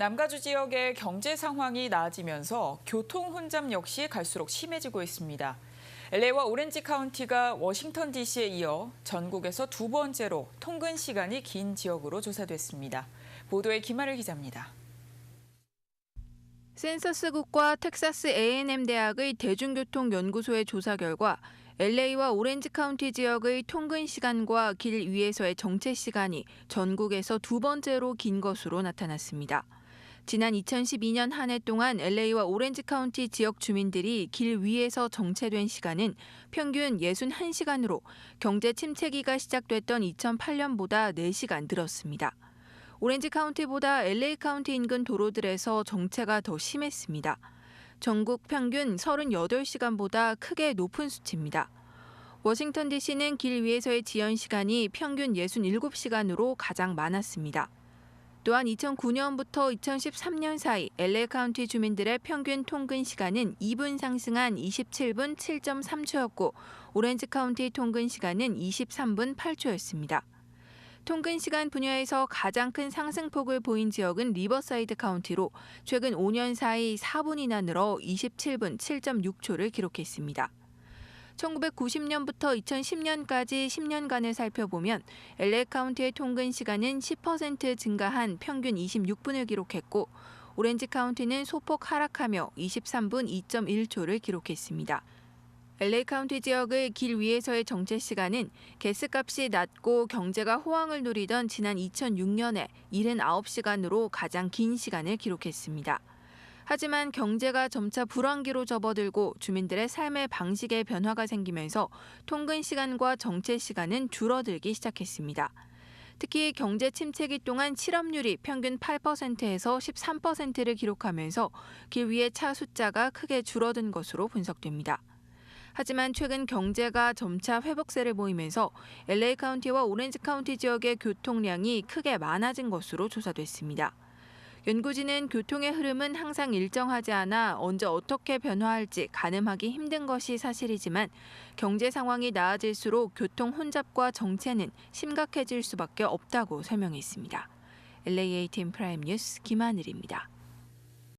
남가주 지역의 경제 상황이 나아지면서 교통 혼잡 역시 갈수록 심해지고 있습니다. LA와 오렌지 카운티가 워싱턴 DC에 이어 전국에서 두 번째로 통근 시간이 긴 지역으로 조사됐습니다. 보도에 김하를 기자입니다. 센서스국과 텍사스 A&M 대학의 대중교통연구소의 조사 결과 LA와 오렌지 카운티 지역의 통근 시간과 길 위에서의 정체 시간이 전국에서 두 번째로 긴 것으로 나타났습니다. 지난 2012년 한 해 동안 LA와 오렌지 카운티 지역 주민들이 길 위에서 정체된 시간은 평균 61시간으로 경제 침체기가 시작됐던 2008년보다 4시간 늘었습니다. 오렌지 카운티보다 LA 카운티 인근 도로들에서 정체가 더 심했습니다. 전국 평균 38시간보다 크게 높은 수치입니다. 워싱턴 DC는 길 위에서의 지연 시간이 평균 67시간으로 가장 많았습니다. 또한 2009년부터 2013년 사이 LA 카운티 주민들의 평균 통근 시간은 2분 상승한 27분 7.3초였고 오렌지 카운티 통근 시간은 23분 8초였습니다. 통근 시간 분야에서 가장 큰 상승폭을 보인 지역은 리버사이드 카운티로 최근 5년 사이 4분이나 늘어 27분 7.6초를 기록했습니다. 1990년부터 2010년까지 10년간을 살펴보면 LA 카운티의 통근 시간은 10% 증가한 평균 26분을 기록했고 오렌지 카운티는 소폭 하락하며 23분 2.1초를 기록했습니다. LA 카운티 지역의 길 위에서의 정체 시간은 가스값이 낮고 경제가 호황을 누리던 지난 2006년에 79시간으로 가장 긴 시간을 기록했습니다. 하지만 경제가 점차 불황기로 접어들고 주민들의 삶의 방식에 변화가 생기면서 통근 시간과 정체 시간은 줄어들기 시작했습니다. 특히 경제 침체기 동안 실업률이 평균 8%에서 13%를 기록하면서 길 위의 차 숫자가 크게 줄어든 것으로 분석됩니다. 하지만 최근 경제가 점차 회복세를 보이면서 LA 카운티와 오렌지 카운티 지역의 교통량이 크게 많아진 것으로 조사됐습니다. 연구진은 교통의 흐름은 항상 일정하지 않아 언제 어떻게 변화할지 가늠하기 힘든 것이 사실이지만 경제 상황이 나아질수록 교통 혼잡과 정체는 심각해질 수밖에 없다고 설명했습니다. LAA 팀 프라임 뉴스 김하늘입니다.